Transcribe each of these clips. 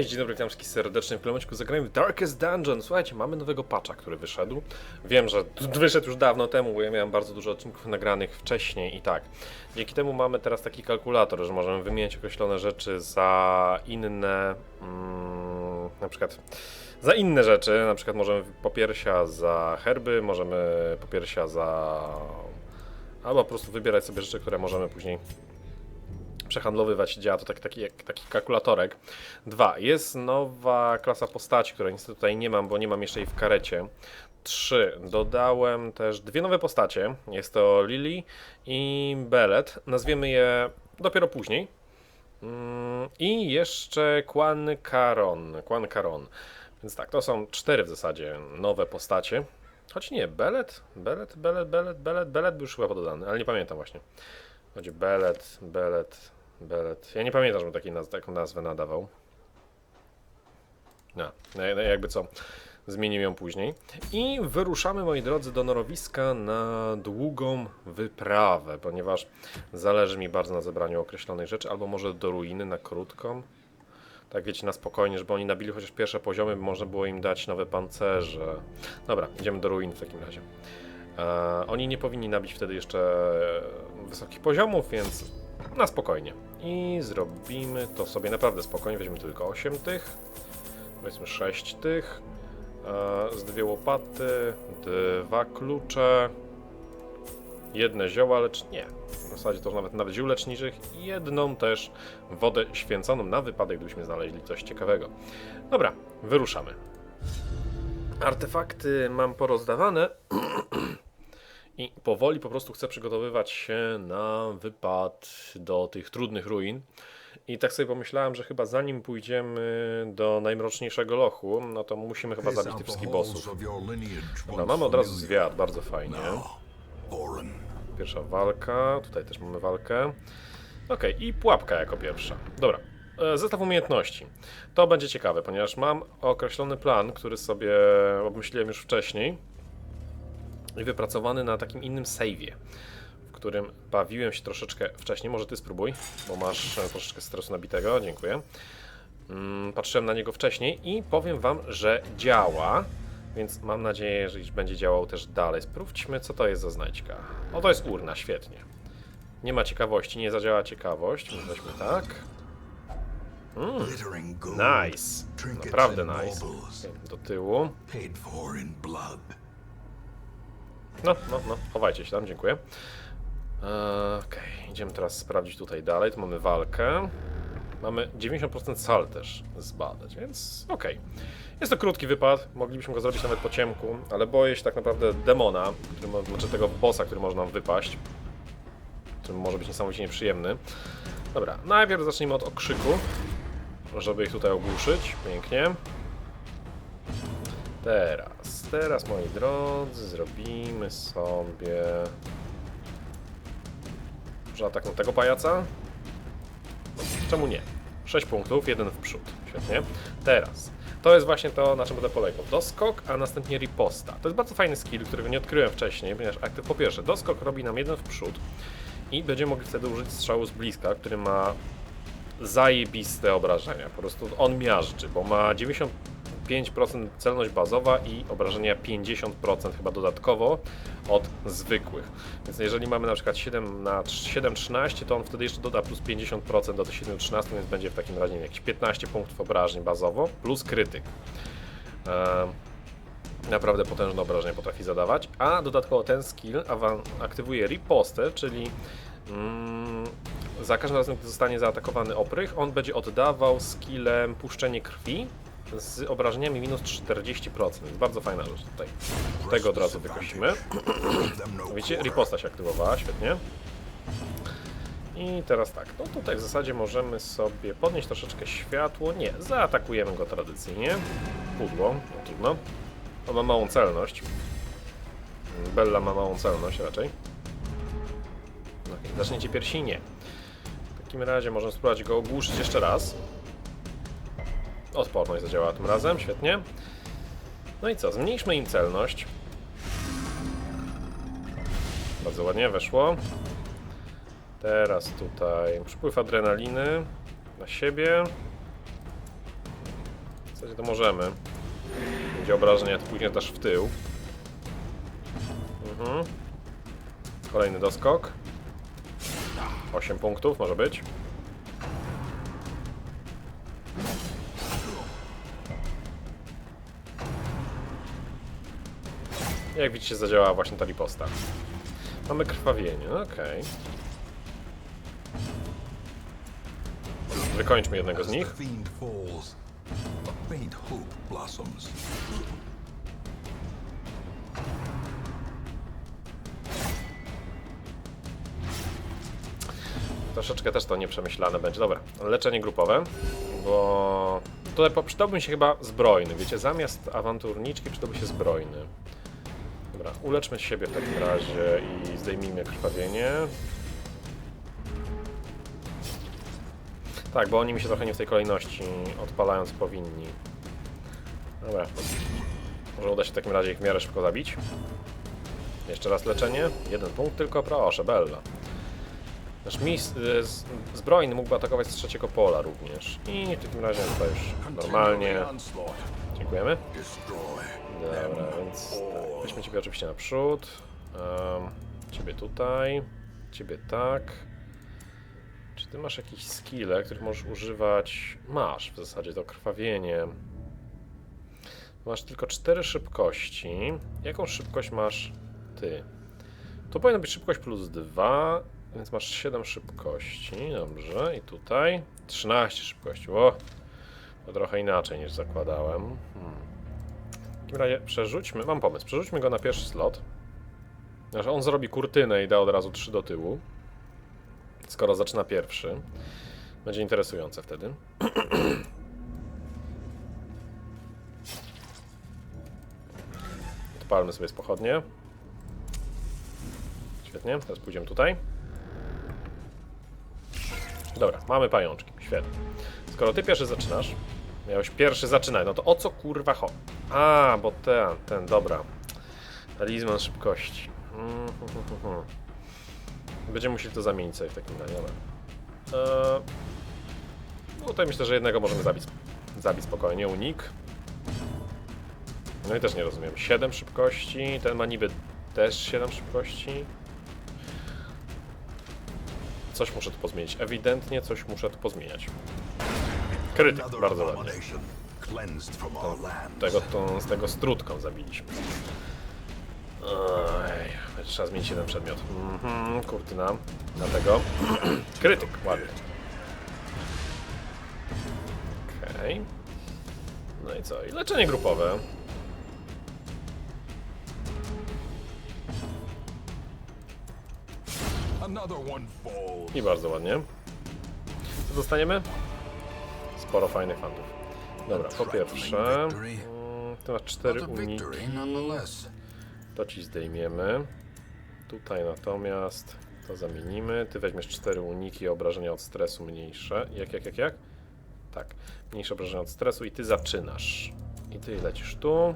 Cześć, dzień dobry, witam wszystkich serdecznie w kilometrku zagrajmy w Darkest Dungeon. Słuchajcie, mamy nowego patcha, który wyszedł. Wiem, że wyszedł już dawno temu, bo ja miałem bardzo dużo odcinków nagranych wcześniej i tak. Dzięki temu mamy teraz taki kalkulator, że możemy wymieniać określone rzeczy za inne, mm, na przykład za inne rzeczy, na przykład możemy popiersia za herby, możemy popiersia za... albo po prostu wybierać sobie rzeczy, które możemy później przehandlowywać. Działa to taki, taki, taki kalkulatorek. Dwa, jest nowa klasa postaci, której niestety tutaj nie mam, bo nie mam jeszcze jej w karecie. Trzy, dodałem też dwie nowe postacie. Jest to Lily i Bellet. Nazwiemy je dopiero później. Mm, I jeszcze Quan Caron. Quan Caron. Więc tak, to są cztery w zasadzie nowe postacie. Choć nie, Bellet, Bellet, Bellet, Bellet, Bellet, Bellet był już chyba pododany, ale nie pamiętam właśnie. Chodzi Belet, Belet, Belet. Ja nie pamiętam, żebym naz taką nazwę nadawał. No, no, no jakby co, zmienię ją później. I wyruszamy, moi drodzy, do norowiska na długą wyprawę, ponieważ zależy mi bardzo na zebraniu określonej rzeczy, albo może do ruiny na krótką. Tak wiecie, na spokojnie, żeby oni nabili chociaż pierwsze poziomy, by można było im dać nowe pancerze. Dobra, idziemy do ruin w takim razie. E, oni nie powinni nabić wtedy jeszcze e, wysokich poziomów, więc na spokojnie. I zrobimy to sobie naprawdę spokojnie. Weźmiemy tylko 8 tych, powiedzmy 6 tych, e, z dwie łopaty, dwa klucze, jedne zioła lecz nie. W zasadzie to nawet nawet ziół leczniczych i jedną też wodę święconą na wypadek, gdybyśmy znaleźli coś ciekawego. Dobra, wyruszamy. Artefakty mam porozdawane. I powoli po prostu chcę przygotowywać się na wypad do tych trudnych ruin. I tak sobie pomyślałem, że chyba zanim pójdziemy do najmroczniejszego lochu, no to musimy chyba zabić tych wszystkich bossów. Dobra, mamy od razu zwiat, bardzo fajnie. Pierwsza walka, tutaj też mamy walkę. Okej, i pułapka jako pierwsza. Dobra, e, zestaw umiejętności. To będzie ciekawe, ponieważ mam określony plan, który sobie obmyśliłem już wcześniej wypracowany na takim innym save'ie, w którym bawiłem się troszeczkę wcześniej. Może ty spróbuj, bo masz e, troszeczkę stresu nabitego. Dziękuję. Mm, Patrzyłem na niego wcześniej i powiem wam, że działa, więc mam nadzieję, że będzie działał też dalej. Sprawdźmy, co to jest za znajdźka. O, to jest urna, świetnie. Nie ma ciekawości, nie zadziała ciekawość. Weźmy tak. Mm, nice. Naprawdę nice. Do tyłu. No, no, no, chowajcie się tam, dziękuję. Eee, Okej, idziemy teraz sprawdzić tutaj dalej. Tu mamy walkę. Mamy 90% sal też zbadać, więc okej. Jest to krótki wypad, moglibyśmy go zrobić nawet po ciemku, ale boję się tak naprawdę demona, który, znaczy tego bossa, który może nam wypaść. Który może być niesamowicie nieprzyjemny. Dobra, najpierw zacznijmy od okrzyku, żeby ich tutaj ogłuszyć. Pięknie. Teraz, teraz moi drodzy, zrobimy sobie. Może ataką tego pajaca? Czemu nie? 6 punktów, jeden w przód. Świetnie. Teraz. To jest właśnie to, na czym będę polegał. Doskok, a następnie riposta. To jest bardzo fajny skill, którego nie odkryłem wcześniej, ponieważ aktyw po pierwsze, doskok robi nam jeden w przód i będziemy mogli wtedy użyć strzału z bliska, który ma zajebiste obrażenia. Po prostu on miażdży, bo ma 95% celność bazowa i obrażenia 50% chyba dodatkowo od zwykłych. Więc jeżeli mamy na przykład 7 na 7,13, to on wtedy jeszcze doda plus 50% do tych 7,13, więc będzie w takim razie jakieś 15 punktów obrażeń bazowo plus krytyk. Ehm, naprawdę potężne obrażenia potrafi zadawać, a dodatkowo ten skill aktywuje ripostę, czyli mm, za każdym razem, gdy zostanie zaatakowany oprych, on będzie oddawał skillem puszczenie krwi z obrażeniami minus 40%. Więc bardzo fajna rzecz tutaj. Tego od razu wykosimy. Widzicie, riposta się aktywowała, świetnie. I teraz tak, no tutaj w zasadzie możemy sobie podnieść troszeczkę światło. Nie, zaatakujemy go tradycyjnie. Pudło, no trudno. On ma małą celność. Bella ma małą celność raczej. Okay, zaczniecie piersi? Nie. W takim razie możemy spróbować go ogłuszyć jeszcze raz. Odporność zadziałała tym razem, świetnie. No i co, zmniejszmy im celność. Bardzo ładnie weszło. Teraz tutaj przypływ adrenaliny na siebie. zasadzie to możemy. Będzie obrażenia, to później też w tył. Mhm. Kolejny doskok. 8 punktów może być. Jak widzicie, zadziałała właśnie ta riposta. Mamy krwawienie, okej. Wykończmy jednego z nich. Troszeczkę też to nieprzemyślane będzie. Dobra, leczenie grupowe, bo tutaj po- przydałby się chyba zbrojny, wiecie, zamiast awanturniczki przydałby się zbrojny. Dobra, uleczmy siebie w takim razie i zdejmijmy krwawienie. Tak, bo oni mi się trochę nie w tej kolejności odpalają, co powinni. Dobra, może uda się w takim razie ich w miarę szybko zabić. Jeszcze raz leczenie, jeden punkt tylko, proszę, Bella. Nasz mis y, zbrojny mógłby atakować z trzeciego pola również. I w takim razie tutaj już normalnie. Dziękujemy. Dobra, więc tak, weźmy ciebie oczywiście naprzód. Um, ciebie tutaj. Ciebie tak. Czy ty masz jakieś skille, których możesz używać? Masz w zasadzie to krwawienie. Masz tylko 4 szybkości. Jaką szybkość masz ty? To powinna być szybkość plus 2, więc masz 7 szybkości. Dobrze, i tutaj 13 szybkości. O, to trochę inaczej niż zakładałem. Hmm. Takim razie przerzućmy, mam pomysł, przerzućmy go na pierwszy slot. Znaczy on zrobi kurtynę i da od razu 3 do tyłu. Skoro zaczyna pierwszy. Będzie interesujące wtedy. Odpalmy sobie z pochodnie. Świetnie, teraz pójdziemy tutaj. Dobra, mamy pajączki, świetnie. Skoro ty pierwszy zaczynasz, miałeś pierwszy zaczynać, no to o co kurwa ho? A, bo ten, ten, dobra. Talizman szybkości. Mm, hu. Będziemy musieli to zamienić sobie w takim razie. Eee, no tutaj myślę, że jednego możemy zabić. Zabić spokojnie, unik. No i też nie rozumiem. 7 szybkości, ten ma niby też 7 szybkości. Coś muszę tu pozmienić. Ewidentnie coś muszę tu pozmieniać. Krytyk, bardzo ładnie. Tego, to, z tego strutką zabiliśmy. Oj, trzeba zmienić jeden przedmiot. Mhm, kurtyna. Dlatego. Krytyk, ładnie. Okej. No i co? I leczenie grupowe. I bardzo ładnie. Co dostaniemy? Sporo fajnych fantów. Dobra, po pierwsze. mm, Tu masz cztery uniki. To ci zdejmiemy. Tutaj natomiast to zamienimy. Ty weźmiesz cztery uniki, obrażenia od stresu mniejsze. Jak, jak, jak, jak? Tak. Mniejsze obrażenia od stresu i ty zaczynasz. I ty lecisz tu.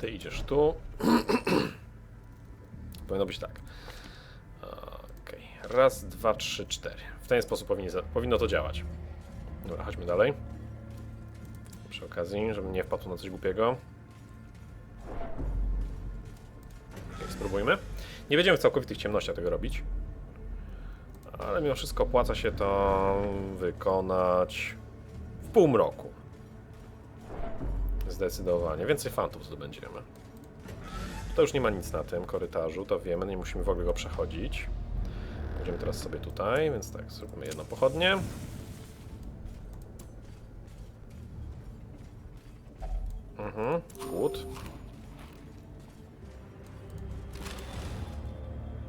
Ty idziesz tu. Powinno być tak. Okej. Raz, dwa, trzy, cztery. W ten sposób powinno to działać. Dobra, chodźmy dalej. Przy okazji, żebym nie wpadł na coś głupiego. Spróbujmy. Nie będziemy w całkowitych ciemnościach tego robić. Ale mimo wszystko opłaca się to wykonać w półmroku. Zdecydowanie. Więcej fantów zdobędziemy. To już nie ma nic na tym korytarzu, to wiemy, nie musimy w ogóle go przechodzić. Będziemy teraz sobie tutaj, więc tak, zrobimy jedną pochodnię. Mhm, głód.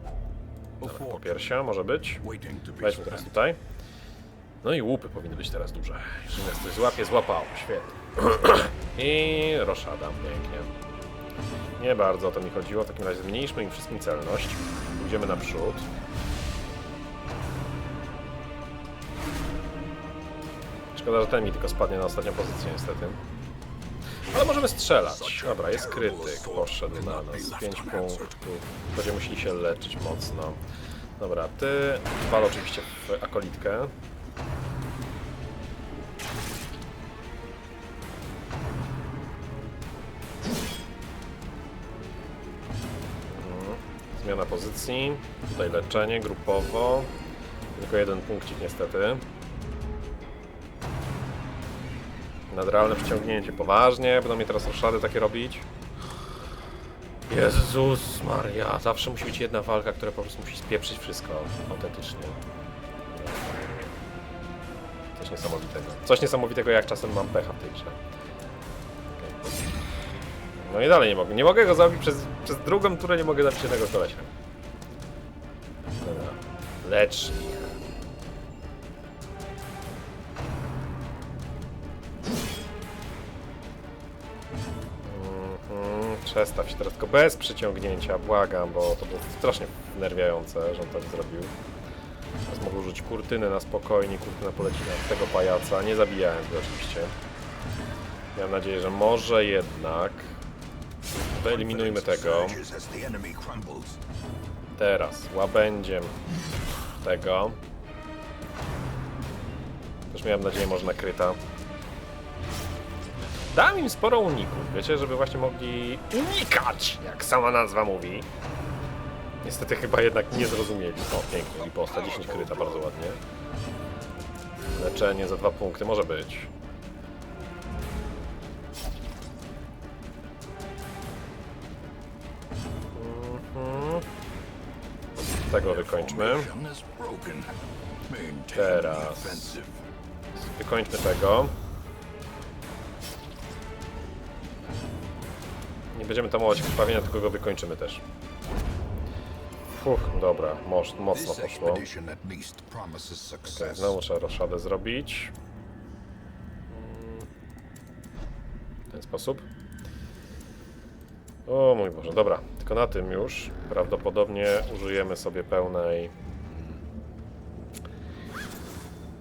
A Po fortress piersia może być. Weźmy teraz tutaj. No i łupy powinny być teraz duże. Jeżeli nas coś złapie, złapało. Świetnie. I roszada, pięknie. Nie bardzo o to mi chodziło. W takim razie zmniejszmy im wszystkim celność. Pójdziemy naprzód. Szkoda, że ten mi tylko spadnie na ostatnią pozycję niestety. Ale możemy strzelać. Dobra, jest krytyk. Poszedł na nas. 5 punktów. Będziemy musieli się leczyć mocno. Dobra, ty wal oczywiście w akolitkę. Mhm. Zmiana pozycji. Tutaj leczenie grupowo. Tylko jeden punkcik niestety. Nadrealne przyciągnięcie. Poważnie? Będą mi teraz roszady takie robić? Jezus Maria. Zawsze musi być jedna walka, która po prostu musi spieprzyć wszystko. Autentycznie. Coś niesamowitego. Coś niesamowitego, jak czasem mam pecha w tej grze. No i dalej nie mogę. Nie mogę go zabić przez, przez drugą turę, nie mogę zabić jednego kolesia. Dobra. Lecz Przestaw się teraz tylko bez przyciągnięcia, błagam, bo to było strasznie wnerwiające, że on tak zrobił. Teraz mogę użyć kurtyny na spokojnie, kurtyna poleci na tego pajaca. Nie zabijałem go oczywiście. Miałem nadzieję, że może jednak wyeliminujmy tego. Teraz łabędziem tego. Też miałem nadzieję, może nakryta. Dam im sporo uników, wiecie, żeby właśnie mogli unikać, jak sama nazwa mówi. Niestety chyba jednak nie zrozumieli. O, pięknie, riposta, 10 kryta, bardzo ładnie. Leczenie za dwa punkty, może być. Mhm. Tego wykończmy. Teraz. Wykończmy tego. Nie będziemy tamować krwawienia, tylko go wykończymy też. Fuh, dobra, moc, mocno poszło. Okay, znowu trzeba roszadę zrobić. W ten sposób. O mój Boże, dobra, tylko na tym już prawdopodobnie użyjemy sobie pełnej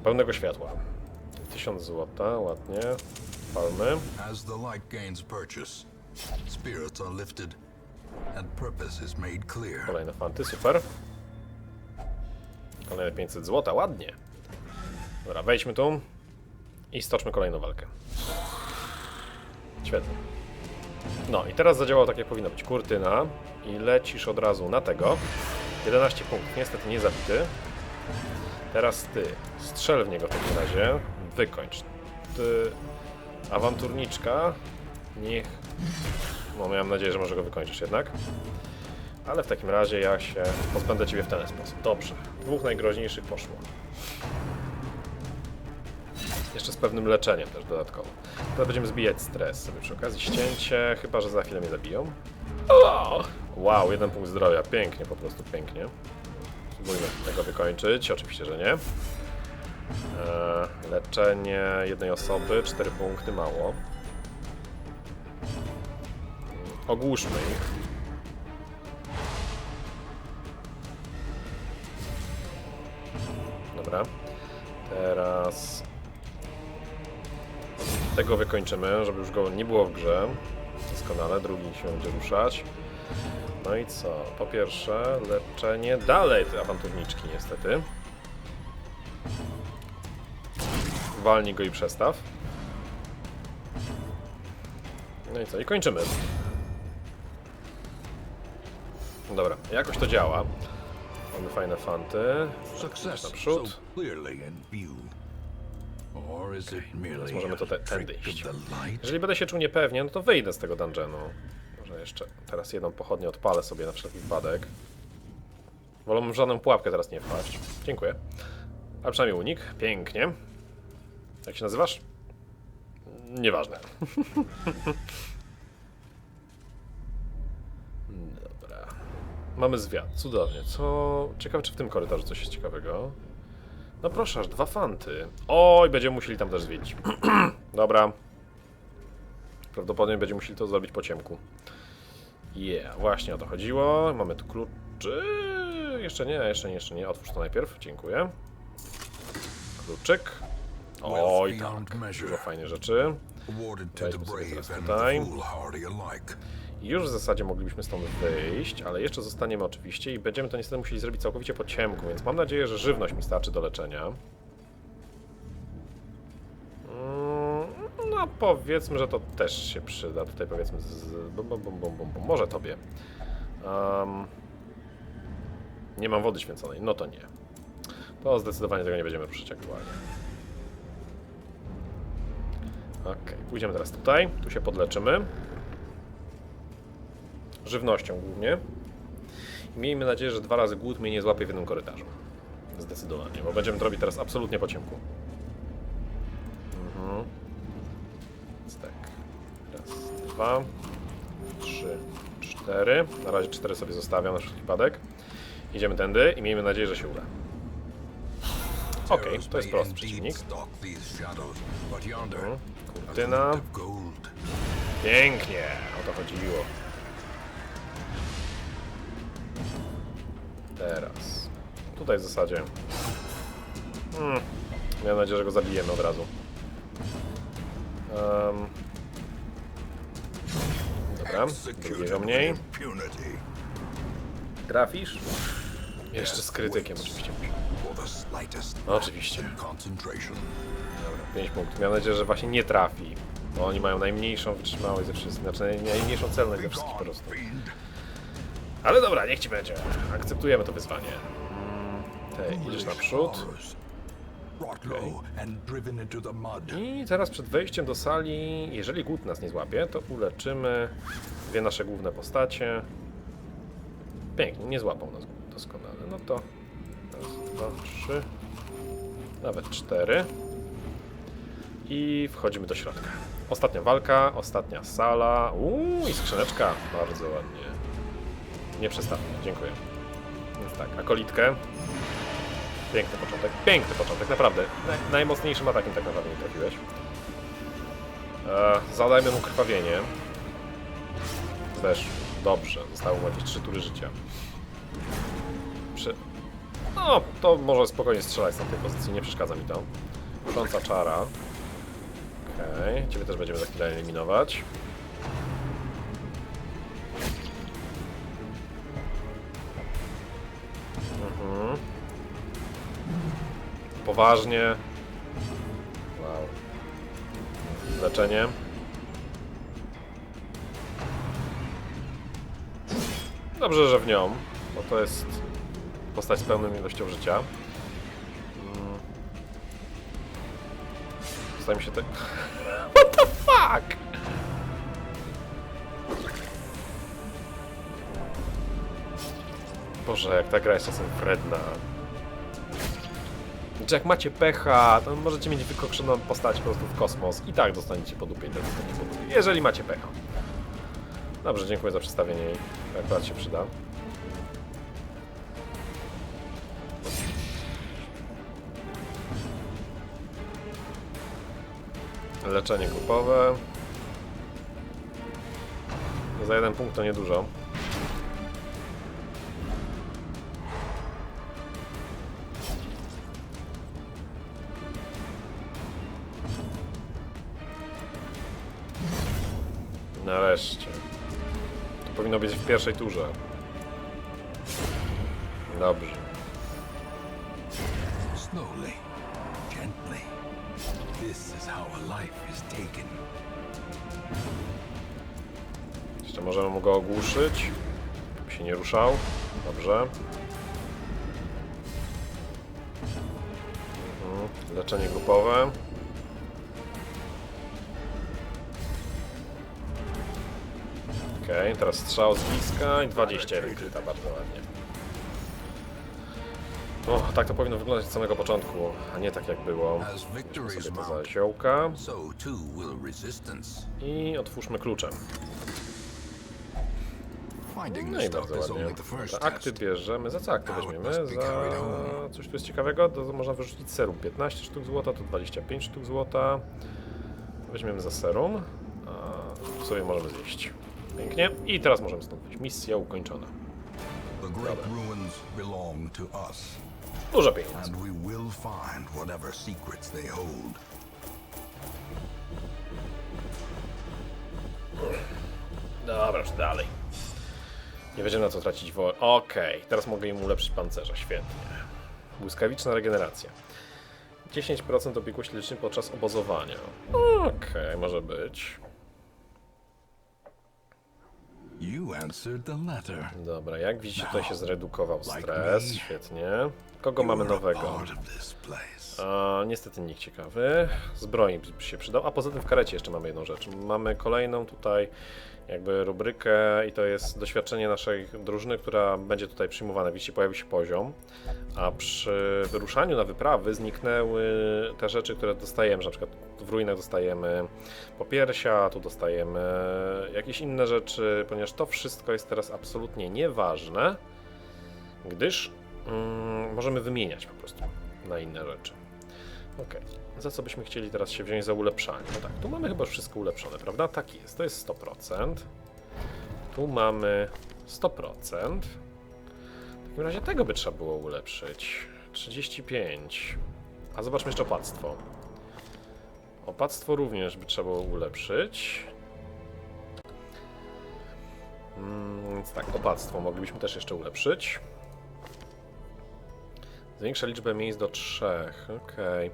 pełnego światła. 1000 złota, ładnie. Palmy. As the light gains purchase, spirits are lifted, and purpose is made clear. Kolejne fanty, super. Kolejne 500 złota, ładnie. Dobra, wejdźmy tu i stoczmy kolejną walkę. Świetnie. No i teraz zadziałało tak jak powinno być. Kurtyna i lecisz od razu na tego. 11 punktów, niestety nie zabity. Teraz ty. Strzel w niego w takim razie. Wykończ. Ty. Awanturniczka. Niech. No miałem nadzieję, że może go wykończysz jednak. Ale w takim razie ja się pozbędę ciebie w ten sposób. Dobrze. Dwóch najgroźniejszych poszło. Jeszcze z pewnym leczeniem też dodatkowo. Teraz będziemy zbijać stres sobie przy okazji. Ścięcie, chyba że za chwilę mnie zabiją. Wow, jeden punkt zdrowia. Pięknie, po prostu pięknie. Spróbujmy tego wykończyć. Oczywiście, że nie. Eee, leczenie jednej osoby, cztery punkty, mało. Ogłuszmy ich. Dobra. Teraz tego wykończymy, żeby już go nie było w grze. Doskonale, drugi się będzie ruszać. No i co? Po pierwsze, leczenie. Dalej te awanturniczki, niestety. Walnij go i przestaw. No i co? I kończymy. Dobra, jakoś to działa. Mamy fajne fanty. Success Naprzód. clearly in view. Or is it merely możemy to te- a tędy trick iść. of the light? Jeżeli będę się czuł niepewnie, no to wyjdę z tego dungeonu. Może jeszcze teraz jedną pochodnię odpalę sobie na wszelki wypadek. Wolę w żadną pułapkę teraz nie wpaść. Dziękuję. Ale przynajmniej unik. Pięknie. Jak się nazywasz? Nieważne. Dobra. Mamy zwiat. Cudownie. Co... Ciekawe, czy w tym korytarzu coś jest ciekawego. No proszę, aż dwa fanty. Oj, będziemy musieli tam też zwiedzić. Dobra. Prawdopodobnie będziemy musieli to zrobić po ciemku. Yeah, właśnie o to chodziło. Mamy tu kluczy. Jeszcze nie, jeszcze nie, jeszcze nie. Otwórz to najpierw. Dziękuję. Kluczyk. Oj, tak. Dużo fajnych rzeczy. Weźmy sobie teraz tutaj. Już w zasadzie moglibyśmy stąd wyjść, ale jeszcze zostaniemy oczywiście i będziemy to niestety musieli zrobić całkowicie po ciemku, więc mam nadzieję, że żywność mi starczy do leczenia. Mm, No powiedzmy, że to też się przyda. Tutaj powiedzmy z... Bum, bum, bum, bum, bum. Może tobie. Um, Nie mam wody święconej. No to nie. To zdecydowanie tego nie będziemy ruszyć aktualnie. Okej, pójdziemy teraz tutaj. Tu się podleczymy. Żywnością głównie. I miejmy nadzieję, że dwa razy głód mnie nie złapie w jednym korytarzu. Zdecydowanie, bo będziemy to robić teraz absolutnie po ciemku. Mhm. Więc tak. Raz, dwa, trzy, cztery. Na razie cztery sobie zostawiam na wszelki wypadek. Idziemy tędy i miejmy nadzieję, że się uda. Okej, to jest prosty przeciwnik. Mhm. Kurtyna. Pięknie, o to chodziło. Tutaj w zasadzie. Hmm. Miałem nadzieję, że go zabijemy od razu. Um. Dobra, drugiego mniej. Trafisz? Jeszcze z krytykiem oczywiście. No, oczywiście. Dobra, 5 punktów. Miałem nadzieję, że właśnie nie trafi. Bo oni mają najmniejszą wytrzymałość ze wszystkich, znaczy naj- najmniejszą celność ze wszystkich po prostu. Ale dobra, niech ci będzie. Akceptujemy to wyzwanie. Ty, idziesz naprzód. I teraz przed wejściem do sali, jeżeli głód nas nie złapie, to uleczymy dwie nasze główne postacie. Pięknie, nie złapał nas głód doskonale. No to raz, dwa, trzy, nawet cztery. I wchodzimy do środka. Ostatnia walka, ostatnia sala. Uuu, i skrzyneczka. Bardzo ładnie. Nie przestawmy, dziękuję. Więc tak, akolitkę. Piękny początek, piękny początek, naprawdę. Naj, najmocniejszym atakiem tak naprawdę nie trafiłeś. E, zadajmy mu krwawienie. Też dobrze, zostało mu jakieś 3 tury życia. No, to może spokojnie strzelać z tej pozycji, nie przeszkadza mi to. Kusząca czara. Okej, ciebie też będziemy za chwilę eliminować. Poważnie. Wow. Leczenie. Dobrze, że w nią, bo to jest postać z pełną ilością życia. Mm. Staje mi się tak... What the fuck? Boże, jak ta gra jest czasem wredna. Znaczy jak macie pecha, to możecie mieć wykokszoną postać po prostu w kosmos i tak dostaniecie po dupie dostaniecie po dupie, jeżeli macie pecha. Dobrze, dziękuję za przedstawienie jej. Akurat się przyda. Leczenie grupowe. Za jeden punkt to niedużo. W pierwszej turze. Dobrze. Slowly, gently. This is how a life is taken. Jeszcze możemy mu go ogłuszyć. Żeby się nie ruszał. Dobrze. Mhm. Leczenie grupowe. Okej, teraz strzał z bliska i 21 kryta, bardzo ładnie. O, tak to powinno wyglądać od samego początku, a nie tak jak było. Weźmy sobie to za ziołka i otwórzmy kluczem. No i bardzo ładnie. Dobra, akty bierzemy. Za co akty weźmiemy? Za coś tu jest ciekawego? To można wyrzucić serum. 15 sztuk złota to 25 sztuk złota. Weźmiemy za serum. A sobie możemy zjeść. Pięknie. I teraz możemy stąd wyjść. Misja ukończona. Dużo pieniędzy. Dobra, już dalej. Nie będziemy na co tracić wolę. Okej, teraz mogę im ulepszyć pancerza. Świetnie. Błyskawiczna regeneracja. 10% obiegłości leczniczej podczas obozowania. Okej, może być. You answered the latter. Dobra, jak widzicie, tutaj się zredukował stres. Świetnie. Kogo mamy nowego? A, niestety nikt ciekawy. Zbrojnik by się przydał. A poza tym w karecie jeszcze mamy jedną rzecz. Mamy kolejną tutaj jakby rubrykę i to jest doświadczenie naszej drużyny, która będzie tutaj przyjmowana. Widzicie, pojawił się poziom, a przy wyruszaniu na wyprawy zniknęły te rzeczy, które dostajemy, że na przykład w ruinach dostajemy popiersia, tu dostajemy jakieś inne rzeczy, ponieważ to wszystko jest teraz absolutnie nieważne, gdyż mm, możemy wymieniać po prostu na inne rzeczy. Okej. Za co byśmy chcieli teraz się wziąć za ulepszanie? No tak, tu mamy chyba wszystko ulepszone, prawda? Tak jest, to jest 100%. Tu mamy 100%. W takim razie tego by trzeba było ulepszyć. 35. A zobaczmy jeszcze opactwo. Opactwo również by trzeba było ulepszyć. Mm, więc tak, opactwo moglibyśmy też jeszcze ulepszyć. Zwiększa liczbę miejsc do trzech. Okej.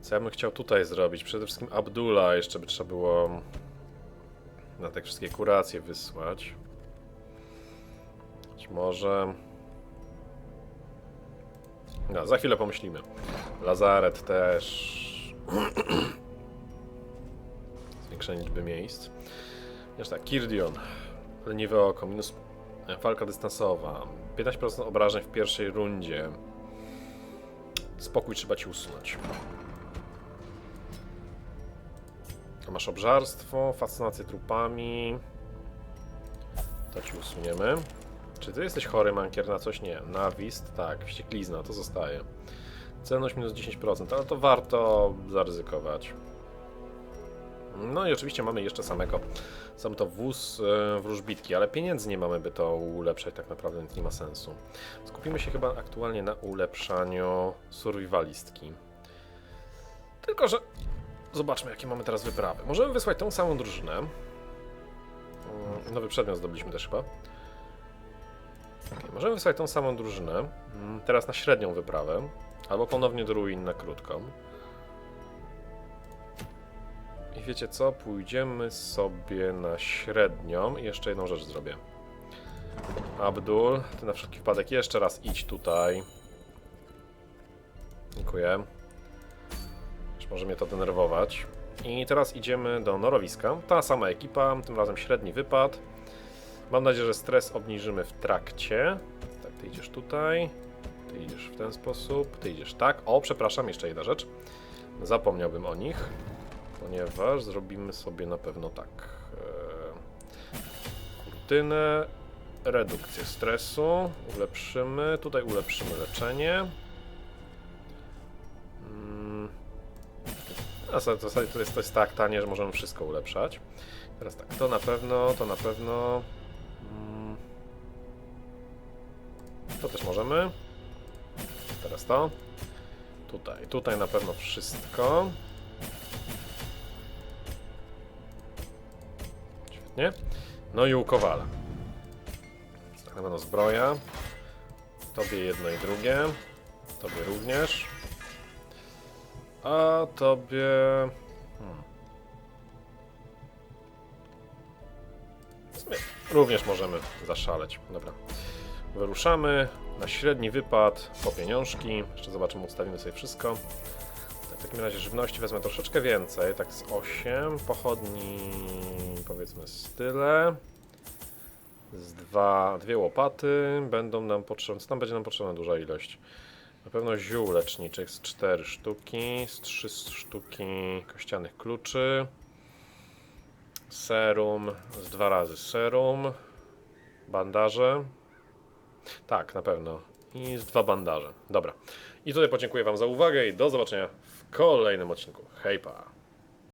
Co ja bym chciał tutaj zrobić? Przede wszystkim Abdullah jeszcze by trzeba było na te wszystkie kuracje wysłać. Być może... No, za chwilę pomyślimy. Lazaret też. Zwiększenie liczby miejsc. Jeszcze tak, Kirdion. Leniwe oko, minus e, walka dystansowa. 15% obrażeń w pierwszej rundzie. Spokój trzeba ci usunąć. A Masz obżarstwo, fascynację trupami. To ci usuniemy. Czy ty jesteś chory, mankier, na coś? Nie. Nawist? Tak. Wścieklizna, to zostaje. Celność minus 10%, ale to warto zaryzykować. No i oczywiście mamy jeszcze samego, sam to wóz e, wróżbitki, ale pieniędzy nie mamy, by to ulepszać tak naprawdę, więc nie ma sensu. Skupimy się chyba aktualnie na ulepszaniu survivalistki. Tylko, że zobaczmy jakie mamy teraz wyprawy. Możemy wysłać tą samą drużynę. Mm, Nowy przedmiot zdobyliśmy też chyba. Okay, możemy wysłać tą samą drużynę. mm, Teraz na średnią wyprawę. Albo ponownie do ruin na krótką. I wiecie co? Pójdziemy sobie na średnią i jeszcze jedną rzecz zrobię. Abdul, ty na wszelki wypadek jeszcze raz idź tutaj. Dziękuję. Już może mnie to denerwować. I teraz idziemy do norowiska. Ta sama ekipa, tym razem średni wypad. Mam nadzieję, że stres obniżymy w trakcie. Tak, ty idziesz tutaj. Ty idziesz w ten sposób. Ty idziesz tak. O, przepraszam, jeszcze jedna rzecz. Zapomniałbym o nich ponieważ zrobimy sobie na pewno tak. E, kurtynę, redukcję stresu, ulepszymy, tutaj ulepszymy leczenie. Mm. A w zasadzie to jest, to jest tak tanie, że możemy wszystko ulepszać. Teraz tak, to na pewno, to na pewno. Mm. To też możemy. Teraz to. Tutaj, tutaj na pewno wszystko. Nie? No i u Kowala. Tak na pewno zbroja. Tobie jedno i drugie. Tobie również. A tobie... Hmm. Również możemy zaszaleć. Dobra. Wyruszamy na średni wypad po pieniążki. Jeszcze zobaczymy, ustawimy sobie wszystko. W takim razie żywności wezmę troszeczkę więcej, tak z 8. Pochodni powiedzmy z tyle. Z dwa, dwie łopaty będą nam potrzebne. Tam będzie nam potrzebna duża ilość? Na pewno ziół leczniczych z 4 sztuki, z 3 sztuki kościanych kluczy. Serum z dwa razy serum. Bandaże. Tak, na pewno. I z dwa bandaże. Dobra. I tutaj podziękuję Wam za uwagę i do zobaczenia kolejnym odcinku. Hejpa!